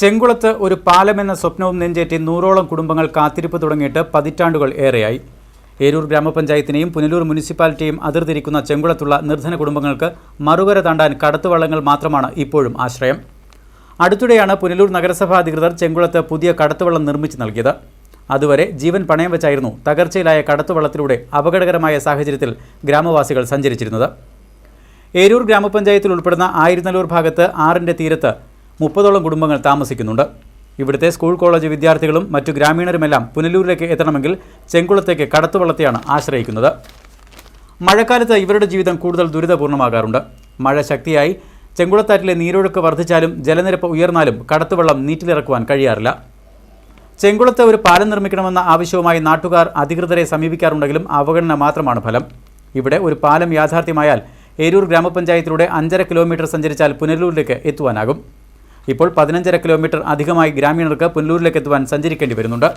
ചെങ്കുളത്ത് ഒരു പാലമെന്ന സ്വപ്നവും നെഞ്ചേറ്റി നൂറോളം കുടുംബങ്ങൾ കാത്തിരിപ്പ് തുടങ്ങിയിട്ട് പതിറ്റാണ്ടുകൾ ഏറെയായി. ഏരൂർ ഗ്രാമപഞ്ചായത്തിനെയും പുനലൂർ മുനിസിപ്പാലിറ്റിയും അതിർത്തിരിക്കുന്ന ചെങ്കുളത്തുള്ള നിർധന കുടുംബങ്ങൾക്ക് മറുകര താണ്ടാൻ കടത്തുവള്ളങ്ങൾ മാത്രമാണ് ഇപ്പോഴും ആശ്രയം. അടുത്തിടെയാണ് പുനലൂർ നഗരസഭാ അധികൃതർ ചെങ്കുളത്ത് പുതിയ കടത്തുവള്ളം നിർമ്മിച്ചു നൽകിയത്. അതുവരെ ജീവൻ പണയം വെച്ചായിരുന്നു തകർച്ചയിലായ കടത്തുവള്ളത്തിലൂടെ അപകടകരമായ സാഹചര്യത്തിൽ ഗ്രാമവാസികൾ സഞ്ചരിച്ചിരുന്നത്. ഏരൂർ ഗ്രാമപഞ്ചായത്തിൽ ഉൾപ്പെടുന്ന ആയിരുന്നല്ലൂർ ഭാഗത്ത് ആറിന്റെ തീരത്ത് മുപ്പതോളം കുടുംബങ്ങൾ താമസിക്കുന്നുണ്ട്. ഇവിടുത്തെ സ്കൂൾ കോളേജ് വിദ്യാർത്ഥികളും മറ്റു ഗ്രാമീണരുമെല്ലാം പുനലൂരിലേക്ക് എത്തണമെങ്കിൽ ചെങ്കുളത്തേക്ക് കടത്തുവള്ളത്തെയാണ് ആശ്രയിക്കുന്നത്. മഴക്കാലത്ത് ഇവരുടെ ജീവിതം കൂടുതൽ ദുരിതപൂർണമാകാറുണ്ട് മഴ ശക്തിയായി ചെങ്കുളത്താറ്റിലെ നീരൊഴുക്ക് വർദ്ധിച്ചാലും ജലനിരപ്പ് ഉയർന്നാലും കടത്തുവെള്ളം നീറ്റിലിറക്കുവാൻ കഴിയാറില്ല. ചെങ്കുളത്ത് ഒരു പാലം നിർമ്മിക്കണമെന്ന ആവശ്യവുമായി നാട്ടുകാർ അധികൃതരെ സമീപിക്കാറുണ്ടെങ്കിലും അവഗണന മാത്രമാണ് ഫലം. ഇവിടെ ഒരു പാലം യാഥാർത്ഥ്യമായാൽ ഏരൂർ ഗ്രാമപഞ്ചായത്തിലൂടെ അഞ്ചര കിലോമീറ്റർ സഞ്ചരിച്ചാൽ പുനലൂരിലേക്ക് എത്തുവാനാകും. ഇപ്പോൾ പതിനഞ്ചര കിലോമീറ്റർ അധികമായി ഗ്രാമീണർക്ക് പുനലൂരിലേക്ക് എത്തുവാൻ സഞ്ചരിക്കേണ്ടി വരുന്നുണ്ട്.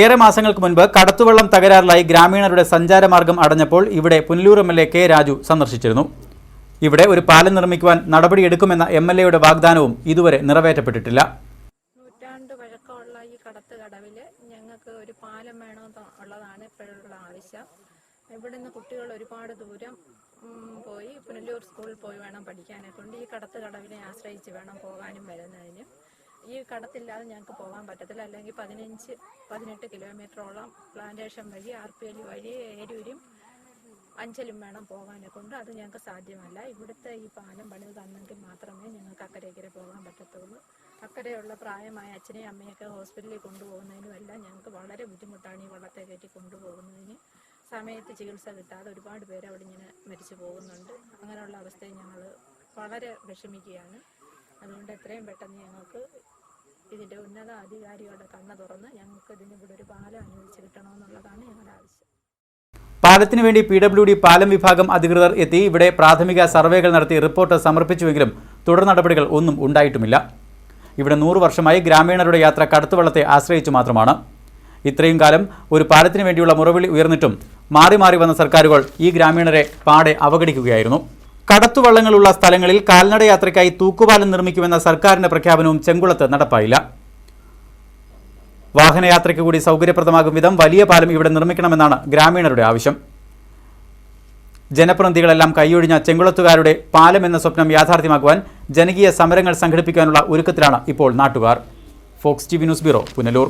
ഏറെ മാസങ്ങൾക്ക് മുൻപ് കടത്തുവള്ളം തകരാറിലായി ഗ്രാമീണരുടെ സഞ്ചാരമാർഗം അടഞ്ഞപ്പോൾ ഇവിടെ Punalur M L A K Raju സന്ദർശിച്ചിരുന്നു. ഇവിടെ ഒരു പാലം നിർമ്മിക്കുവാൻ നടപടിയെടുക്കുമെന്ന എം എൽ എയുടെ വാഗ്ദാനവും ഇതുവരെ നിറവേറ്റപ്പെട്ടിട്ടില്ല. നൂറ്റാണ്ട് പഴക്കമുള്ള ഈ കടത്ത് ഞങ്ങൾക്ക് ഒരു പാലം വേണമെന്നുള്ളതാണ് ഇപ്പോഴുള്ള ആവശ്യം. ഇവിടുന്ന് കുട്ടികൾ ഒരുപാട് ദൂരം പോയി. പുനലൂർ സ്കൂളിൽ പോയി വേണം പഠിക്കാനെ കൊണ്ട് ഈ കടത്ത് കടവിനെ ആശ്രയിച്ച് വേണം പോകാനും വരുന്നതിനും. ഈ കടത്തില്ലാതെ ഞങ്ങൾക്ക് പോകാൻ പറ്റത്തില്ല. അല്ലെങ്കിൽ പതിനഞ്ച് പതിനെട്ട് കിലോമീറ്ററോളം പ്ലാന്റേഷൻ വഴി ആർ പി എൽ വഴി ഏരൂരും അഞ്ചലും വേണം പോകാനെ കൊണ്ട് അത് ഞങ്ങൾക്ക് സാധ്യമല്ല. ഇവിടുത്തെ ഈ പാലം പണിത് തന്നെങ്കിൽ മാത്രമേ ഞങ്ങൾക്ക് അക്കരയ്ക്കരെ പോകാൻ പറ്റത്തുള്ളൂ. അക്കരെയുള്ള പ്രായമായ അച്ഛനെയും അമ്മയൊക്കെ ഹോസ്പിറ്റലിൽ കൊണ്ടുപോകുന്നതിനും എല്ലാം ഞങ്ങൾക്ക് വളരെ ബുദ്ധിമുട്ടാണ് ഈ വള്ളത്തെ കയറ്റി കൊണ്ടുപോകുന്നതിന്. സമയത്ത് ചികിത്സ കിട്ടാതെ ഒരുപാട് പേര് അവിടെ ഇങ്ങനെ മരിച്ചു പോകുന്നുണ്ട്. അങ്ങനെയുള്ള അവസ്ഥയെ ഞങ്ങൾ വളരെ വിഷമിക്കുകയാണ്. അതുകൊണ്ട് എത്രയും പെട്ടെന്ന് ഞങ്ങൾക്ക് ഇതിന്റെ ഉന്നത അധികാരികളുടെ കണ്ണ തുറന്ന് ഞങ്ങൾക്ക് ഇതിന് ഇവിടെ ഒരു പാലം അനുവദിച്ച് കിട്ടണമെന്നുള്ളതാണ് ഞങ്ങളുടെ ആവശ്യം. പാലത്തിനു വേണ്ടി പി ഡബ്ല്യു ഡി പാലം വിഭാഗം അധികൃതർ എത്തി. ഇവിടെ പ്രാഥമിക സർവേകൾ നടത്തി റിപ്പോർട്ട് സമർപ്പിച്ചുവെങ്കിലും തുടർ നടപടികൾ ഒന്നും ഉണ്ടായിട്ടുമില്ല. ഇവിടെ നൂറു വർഷമായി ഗ്രാമീണരുടെ യാത്ര കടുത്തുവള്ളത്തെ ആശ്രയിച്ചു മാത്രമാണ്. ഇത്രയും കാലം ഒരു പാലത്തിനു വേണ്ടിയുള്ള മുറവിളി ഉയർന്നിട്ടും മാറി മാറി വന്ന സർക്കാരുകൾ ഈ ഗ്രാമീണരെ പാടെ അവഗണിക്കുകയായിരുന്നു. കടത്തുവള്ളങ്ങളുള്ള സ്ഥലങ്ങളിൽ കാൽനട യാത്രയ്ക്കായി തൂക്കുപാലം നിർമ്മിക്കുമെന്ന സർക്കാരിന്റെ പ്രഖ്യാപനവും ചെങ്കുളത്ത് നടപ്പായില്ല. വാഹനയാത്രയ്ക്ക് കൂടി സൗകര്യപ്രദമാകും വിധം വലിയ പാലം ഇവിടെ നിർമ്മിക്കണമെന്നാണ് ഗ്രാമീണരുടെ ആവശ്യം. ജനപ്രതിനിധികളെല്ലാം കൈയൊഴിഞ്ഞ ചെങ്കുളത്തുകാരുടെ പാലം എന്ന സ്വപ്നം യാഥാർത്ഥ്യമാക്കുവാൻ ജനകീയ സമരങ്ങൾ സംഘടിപ്പിക്കാനുള്ള ഒരുക്കത്തിലാണ് ഇപ്പോൾ നാട്ടുകാർ. Fox T V news bureau Punalur.